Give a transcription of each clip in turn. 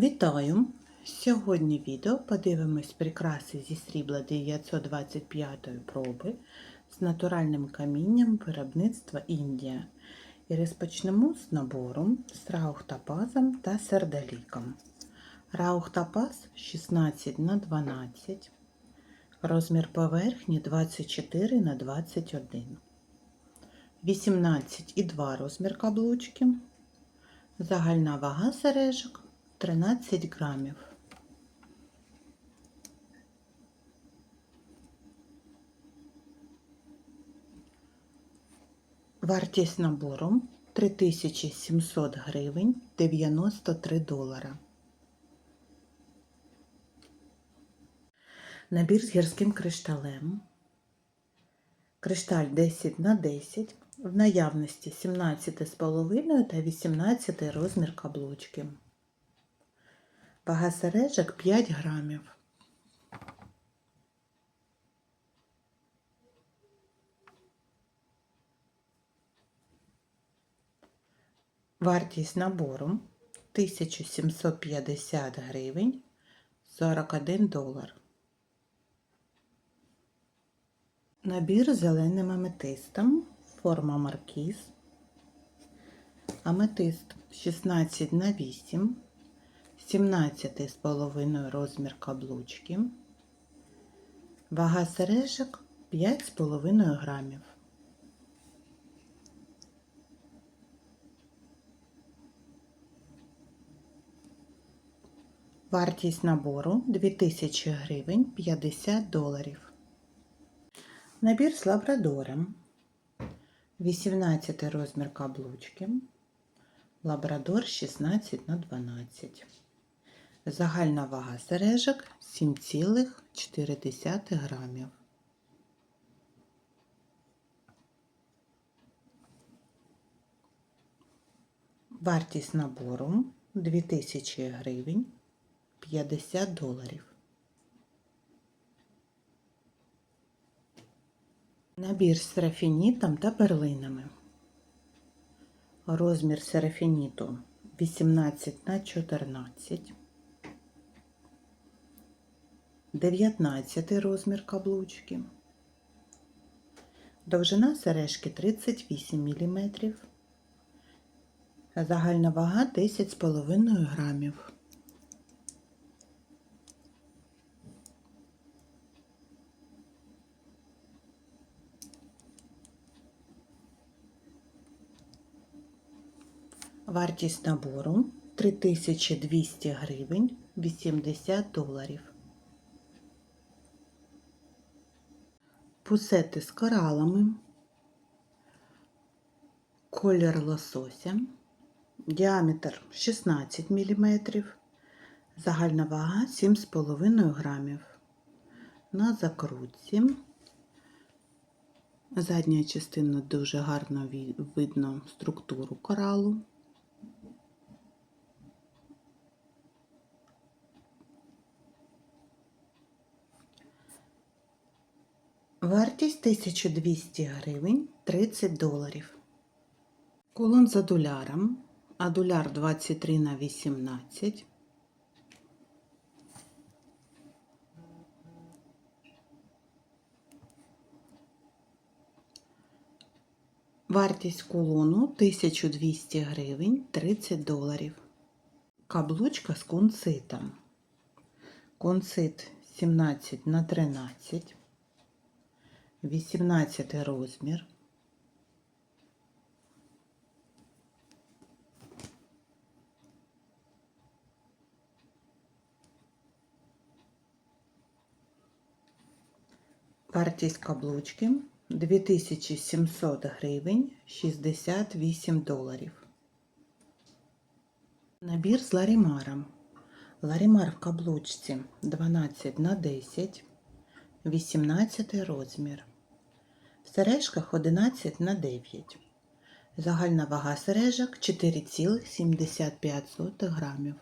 Вітаю! Сьогодні відео подивимось прикраси зі срібла 925 проби з натуральним камінням виробництва Індія. І розпочнемо з набору з раухтапазом та сердоліком. Раухтапаз 16 на 12 розмір поверхні 24 на 21 18,2 розмір каблучки, загальна вага сережок 13 грамів. Вартість набору 3700 гривень 93 долара. Набір з гірським кришталем. Кришталь 10 на 10 в наявності 17,5 та 18 розмір каблучки. Вага сережок 5 грамів. Вартість набору 1750 гривень 41 долар. Набір зеленим аметистом, форма маркіз. Аметист 16 на 8 17,5 розмір каблучки, вага сережок 5,5 грамів. Вартість набору 2000 гривень 50 доларів. Набір з лабрадором. 18 розмір каблучки. Лабрадор 16 на 12. Загальна вага сережок 7,4 грамів. Вартість набору 2000 гривень 50 доларів. Набір з серафінітом та перлинами. Розмір серафініту 18 на 14. 19 розмір каблучки. Довжина сережки 38 мм. Загальна вага 10,5 грамів. Вартість набору 3200 гривень 80 доларів. Пусети з коралами, колір лосося, діаметр 16 мм, загальна вага 7,5 грамів. На закрутці. Задня частина дуже гарно видно структуру коралу. Вартість 1200 гривень 30 доларів. Кулон з адуляром. Адуляр 23 на 18. Вартість кулону 1200 гривень 30 доларів. Каблучка з кунцитом. Кунцит 17 на 13. 18 розмір. Вартість каблучки 2700 гривень 68 доларів. Набір з ларімаром. Ларімар в каблучці 12 на 10, 18 розмір. В сережках 11 на 9. Загальна вага сережок 4,75 грамів.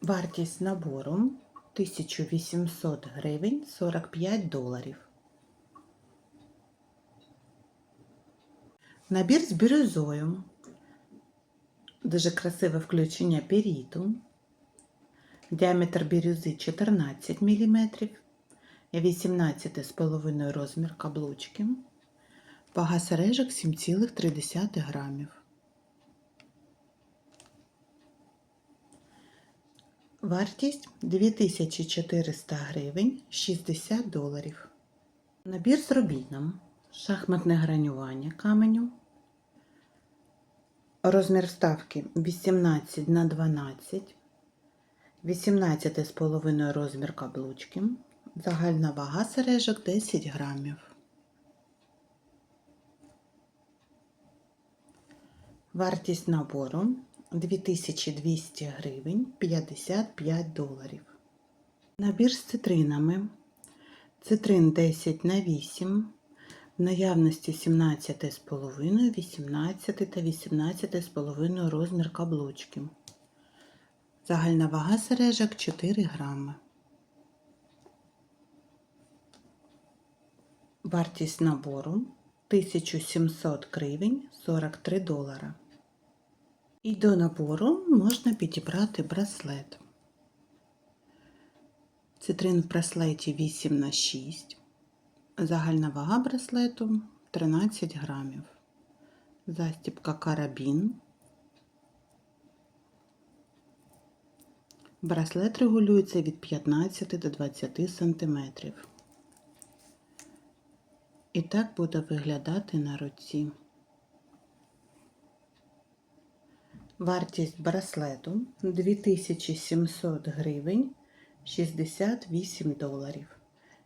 Вартість набору 1800 гривень 45 доларів. Набір з бірюзою. Дуже красиве включення періту. Діаметр бірюзи 14 мм. 18,5 розмір каблучки. Вага сережок 7,3 грамів. Вартість 2400 гривень 60 доларів. Набір з рубіном. Шахматне гранювання каменю. Розмір вставки 18 на 12. 18,5 розмір каблучки. Загальна вага сережок 10 грамів. Вартість набору 2200 гривень 55 доларів. Набір з цитринами. Цитрин 10 на 8. Наявності 17,5, 18 та 18,5 розмір каблучки. Загальна вага сережок 4 грами. Вартість набору 1700 гривень 43 долара. І до набору можна підібрати браслет. Цитрин в браслеті 8 на 6. Загальна вага браслету 13 грамів. Застібка карабін. Браслет регулюється від 15 до 20 см. І так буде виглядати на руці. Вартість браслету 2700 гривень 68 доларів.